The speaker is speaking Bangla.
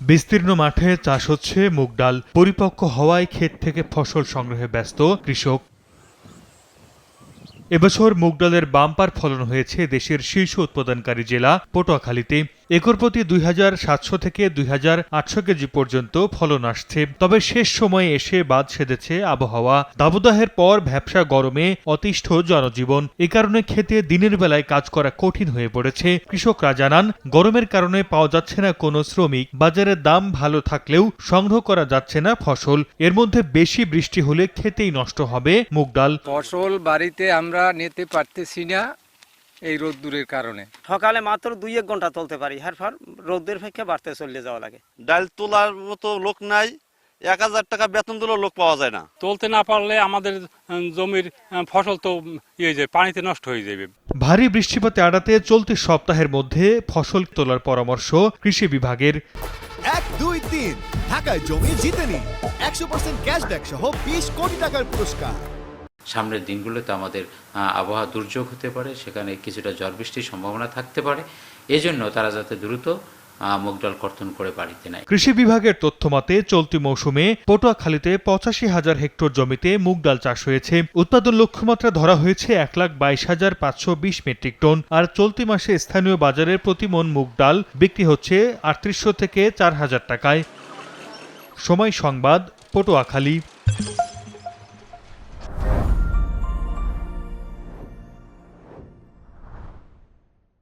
বিস্তীর্ণ মাঠে চাষ হচ্ছে মুগ ডাল। পরিপক্ক হওয়ায় ক্ষেত থেকে ফসল সংগ্রহে ব্যস্ত কৃষক। এবছর মুগ ডালের বাম্পার ফলন হয়েছে দেশের শীর্ষ উৎপাদনকারী জেলা পটুয়াখালীতে। একর প্রতি দুই হাজার সাতশো থেকে দুই হাজার আটশো কেজি পর্যন্ত ফলন আসছে। তবে শেষ সময়ে এসে বাদ সেধেছে আবহাওয়া। দাবদাহের পর ভ্যাবসা গরমে অতিষ্ঠ জনজীবন। এ কারণে খেতে দিনের বেলায় কাজ করা কঠিন হয়ে পড়েছে। কৃষকরা জানান, গরমের কারণে পাওয়া যাচ্ছে না কোনো শ্রমিক। বাজারের দাম ভালো থাকলেও সংগ্রহ করা যাচ্ছে না ফসল। এর মধ্যে বেশি বৃষ্টি হলে খেতেই নষ্ট হবে মুগ ডাল। ফসল বাড়িতে আমরা নিতে পারতেছি না। এই রোদ্দুরের কারণে। সকালে মাত্র দুই এক ঘণ্টা তুলতে পারি। হারফার রোদের ফেঁকে বাড়তে চলে যাওয়া লাগে। ডাল তোলার মতো লোক নাই। এক হাজার টাকা বেতন দিলেও লোক পাওয়া যায় না। তুলতে না পারলে আমাদের জমির ফসল তো ইয়ে যায় পানিতে নষ্ট হয়ে যাবে। ভারী বৃষ্টিপাতে এড়াতে চলতি সপ্তাহের মধ্যে ফসল তোলার পরামর্শ কৃষি বিভাগের। এক দুই তিন। ঢাকায় জমি জিতে নিন। একশো পার্সেন্ট ক্যাশব্যাক সহ বিশ কোটি টাকার পুরস্কার। সামনের দিনগুলোতে আমাদের আবহাওয়া দুর্যোগ হতে পারে সেখানে কিছুটা ঝড় বৃষ্টির সম্ভাবনা থাকতে পারে। এজন্য তারা যাতে দ্রুত আহ, মুগ ডাল কর্তন করে বাড়িতে নেয়। কৃষি বিভাগের তথ্য মতে চলতি মৌসুমে পটুয়াখালীতে পঁচাশি হাজার হেক্টর জমিতে মুগ ডাল চাষ হয়েছে। উৎপাদন লক্ষ্যমাত্রা ধরা হয়েছে এক লাখ বাইশ হাজার পাঁচশো বিশ মেট্রিক টন। আর চলতি মাসে স্থানীয় বাজারে প্রতি মন মুগ ডাল বিক্রি হচ্ছে আটত্রিশশো থেকে চার হাজার টাকায়। সময় সংবাদ পটুয়াখালী।